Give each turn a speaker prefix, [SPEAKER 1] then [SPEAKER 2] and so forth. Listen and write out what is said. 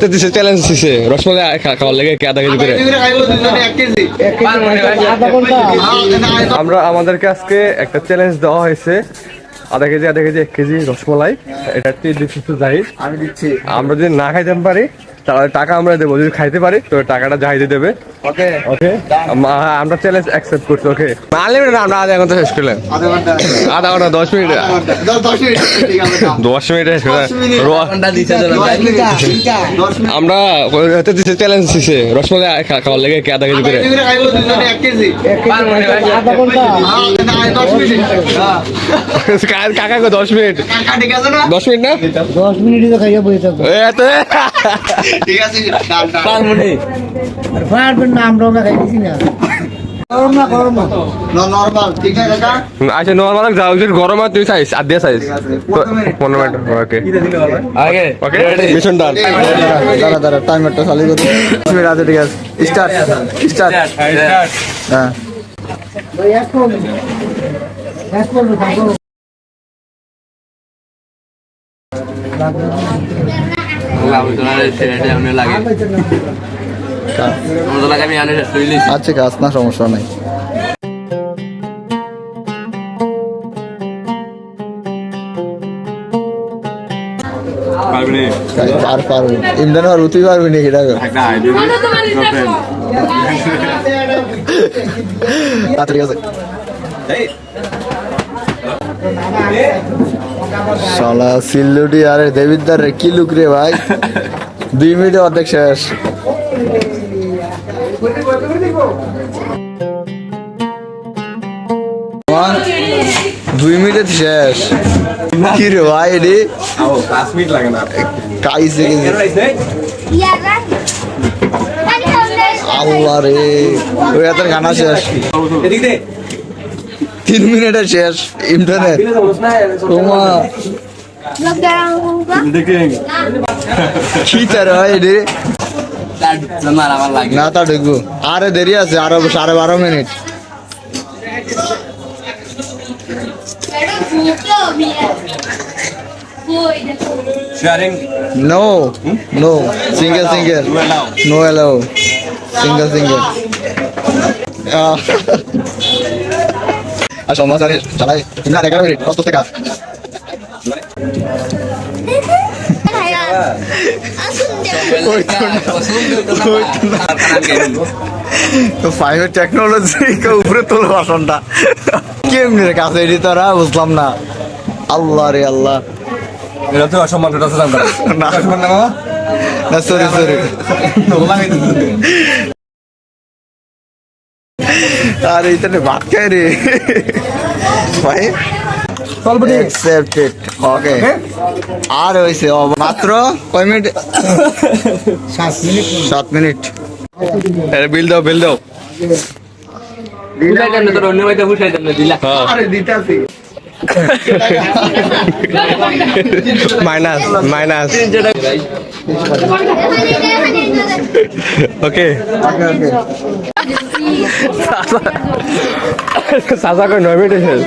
[SPEAKER 1] তো দিছে চ্যালেঞ্জ দিছে। রসমালাই খাওয়ার লেগে আধা কেজি করে? আমরা আমাদেরকে আজকে একটা চ্যালেঞ্জ দেওয়া হয়েছে। আধা কেজি আধা কেজি, এক কেজি রসমালাই। এটা দিচ্ছে
[SPEAKER 2] দিচ্ছি
[SPEAKER 1] আমরা যদি না খাইতে পারি তাহলে টাকা আমরা দেবো যদি খাইতে পারি তো টাকাটা জাহিদে দেবে।
[SPEAKER 2] ওকে
[SPEAKER 1] ওকে আমরা চ্যালেঞ্জ অ্যাকসেপ্ট করছি ওকে আনলিমিটেড আমরা আধা ঘণ্টা শেষ করলাম
[SPEAKER 2] আধা
[SPEAKER 1] ঘণ্টা। দশ মিনিট।
[SPEAKER 2] দশ মিনিট
[SPEAKER 1] মিনিটে শেষ করলাম
[SPEAKER 2] মিনিট। Minute minute.
[SPEAKER 1] আমরা হতে দিচ্ছে চ্যালেঞ্জ দিছে। রসমালাই খাওয়ার লেগে কে আধা কেজি করে?
[SPEAKER 2] হ্যাঁ, দশ মিনিট। হ্যাঁ।
[SPEAKER 1] কাকা কো দশ মিনিট।
[SPEAKER 2] না?
[SPEAKER 1] দশ মিনিট না?
[SPEAKER 3] দশ মিনিটই তো খাইয়া বসে থাকব।
[SPEAKER 2] ঠিক আছে ডান ডান
[SPEAKER 3] আর পারবেন না আমরা ওটা খাইতেছি না? গরম না গরম। না
[SPEAKER 2] নর্মাল ঠিক আছে কাকা?
[SPEAKER 1] আচ্ছা নর্মাল যাও যদি গরম তুই চাইস আর দিয়ে
[SPEAKER 2] আছে পনেরো মিনিট
[SPEAKER 1] পনেরো মিনিট ওকে আগে ওকে মিশন ডান
[SPEAKER 2] দাঁড়া দাঁড়া টাইমারটা চালু করি। মিনিট আছে ঠিক আছে। স্টার্ট স্টার্ট হ্যাঁ
[SPEAKER 3] ওই এখন এক করব থাকো
[SPEAKER 2] আচ্ছা কাজ না সমস্যা নাই। আর পারবি আর তুই পারবি এটা? আচ্ছা ঠিক আছে। শালা সিল্লুটি আরে দেবিদ্দার রে কি লুক রে ভাই? দুই মিনিটে অর্ধেক শেষ। দুই মিনিট শেষ। কি রে ভাই এডি কাইছে গেছে আল্লাহ রে। ওই হাতের গানা শেষ। তিন মিনিটে শেষ ইন্টারনেট তোমা কি তার হয় এডি না তা ঢুকবো আরে দেরি আছে আরও সাড়ে বারো minute no no single single no allow single single আর সমাচারে চালাই। না এগারো মিনিট কত টাকা। তো ফাইভের টেকনোলজি উপরে তোলো বাসনটা কেমনি রে কাছে এটি তোরা বুঝলাম না। আল্লাহ রে আল্লাহ।
[SPEAKER 1] এটা তো অসম্মান
[SPEAKER 2] না। সরি আর এইখানে ভাত খাই রে। ভাই। অ্যাকসেপ্টেড ওকে আর হয়েছে ও, মাত্র কয় মিনিট?
[SPEAKER 3] সাত মিনিট।
[SPEAKER 2] সাত মিনিট।
[SPEAKER 1] বিল দাও বিল দাও।
[SPEAKER 2] আরে দিতাছি।
[SPEAKER 1] মাইনাস মাইনাস ওকে
[SPEAKER 2] ওকে ওকে
[SPEAKER 1] সাজা কই নয় মিনিট শেষ